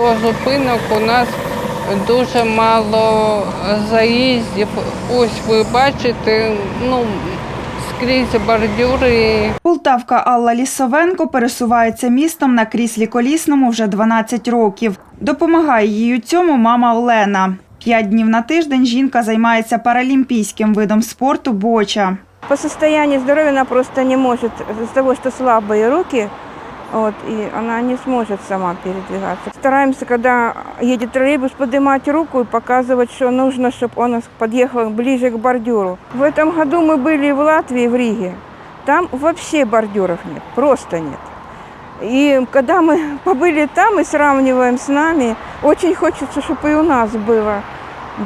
До зупинок у нас дуже мало заїздів. Ось ви бачите, ну скрізь бордюри. Полтавка Алла Лісовенко пересувається містом на кріслі колісному вже 12 років. Допомагає їй у цьому мама Олена. П'ять днів на тиждень жінка займається паралімпійським видом спорту боча. По состоянию здоровья она просто не может, из-за того, что слабые руки, вот, и она не сможет сама передвигаться. Стараемся, когда едет троллейбус, поднимать руку и показывать, что нужно, чтобы он подъехал ближе к бордюру. В этом году мы были в Латвии, в Риге. Там вообще бордюров нет, просто нет. И когда мы побыли там и сравниваем с нами, очень хочется, чтобы и у нас было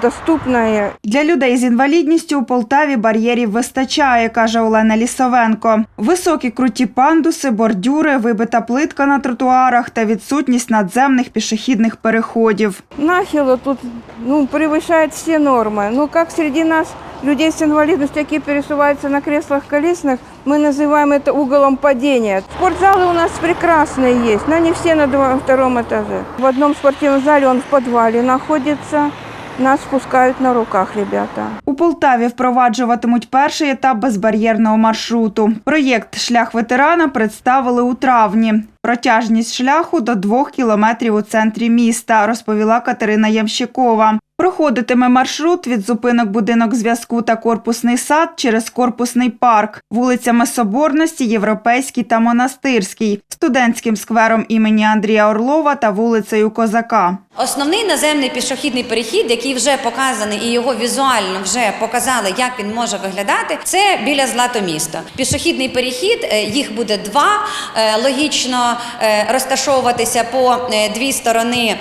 доступное Для людей з інвалідністю у Полтаві бар'єрів вистачає, каже Олена Лісовенко. Високі круті пандуси, бордюри, вибита плитка на тротуарах та відсутність надземних пішохідних переходів. Нахило тут ну, превышает все нормы. Ну, как среди нас людей с инвалидностью, которые пересуваются на креслах колесных, мы называем это уголом падения. Спортзалы у нас прекрасные есть, но не все на два- втором этаже. В одном спортивном зале он в подвале находится. Нас спускают на руках ребята. У Полтаві впроваджуватимуть перший етап безбар'єрного маршруту. Проєкт Шлях ветерана представили у травні. Протяжність шляху до двох кілометрів у центрі міста, розповіла Катерина Ямщикова. Проходитиме маршрут від зупинок будинок зв'язку та корпусний сад через корпусний парк, вулицями Соборності, Європейський та Монастирський, студентським сквером імені Андрія Орлова та вулицею Козака. Основний наземний пішохідний перехід, який вже показаний, і його візуально вже показали, як він може виглядати, це біля Златоміста. Пішохідний перехід, е, їх буде два. Е, Логічно е, розташовуватися по дві сторони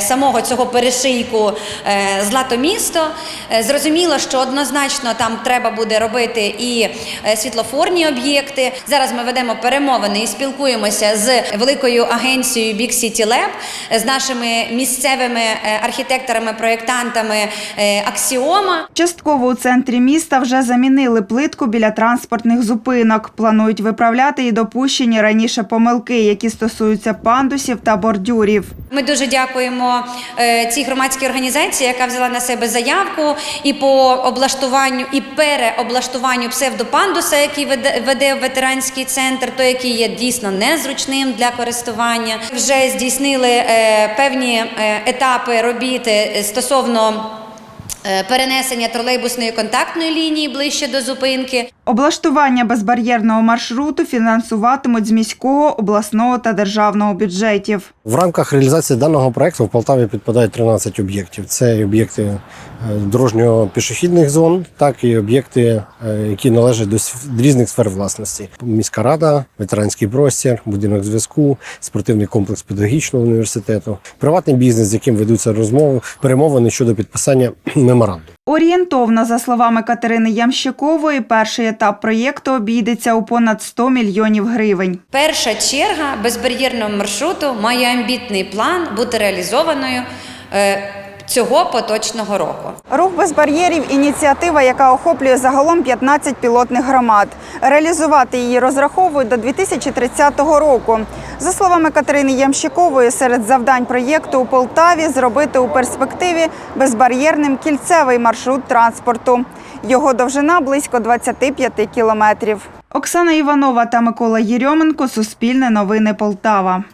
самого цього перешийку е, Златомісто. Е, Зрозуміло, що однозначно там треба буде робити і е, світлофорні об'єкти. Зараз ми ведемо перемовини і спілкуємося з великою агенцією Big City Lab, е, з нашими місцевими е, архітекторами, проєктантами е, Аксіома. Частково у центрі міста вже замінили плитку біля транспортних зупинок. Планують виправляти і допущені раніше помилки, які стосуються пандусів та бордюрів. Ми дуже дякуємо е, цій громадській організації, яка взяла на себе заявку і по облаштуванню і переоблаштуванню псевдопандуса, який веде, веде ветеранський центр, той, який є дійсно незручним для користування. Вже здійснили е, певні е, етапи робіт стосовно. Перенесення тролейбусної контактної лінії ближче до зупинки, Облаштування безбар'єрного маршруту фінансуватимуть з міського, обласного та державного бюджетів. В рамках реалізації даного проекту в Полтаві підпадають 13 об'єктів. Це об'єкти е, дорожньо-пішохідних зон, так і об'єкти, е, які належать до різних сфер власності. Міська рада, ветеранський простір, будинок зв'язку, спортивний комплекс педагогічного університету, приватний бізнес, з яким ведуться розмови, перемовини щодо підписання меморандуму. Орієнтовно, за словами Катерини Ямщикової, перший етап проєкту обійдеться у понад 100 мільйонів гривень. Перша черга безбар'єрного маршруту має амбітний план бути реалізованою е, цього поточного року. Рух без бар'єрів ініціатива, яка охоплює загалом 15 пілотних громад. Реалізувати її розраховують до 2030 року. За словами Катерини Ямщикової, серед завдань проєкту у Полтаві зробити у перспективі безбар'єрним кільцевий маршрут транспорту. Його довжина близько 25 кілометрів. Оксана Іванова та Микола Єрьоменко. Суспільне новини Полтава.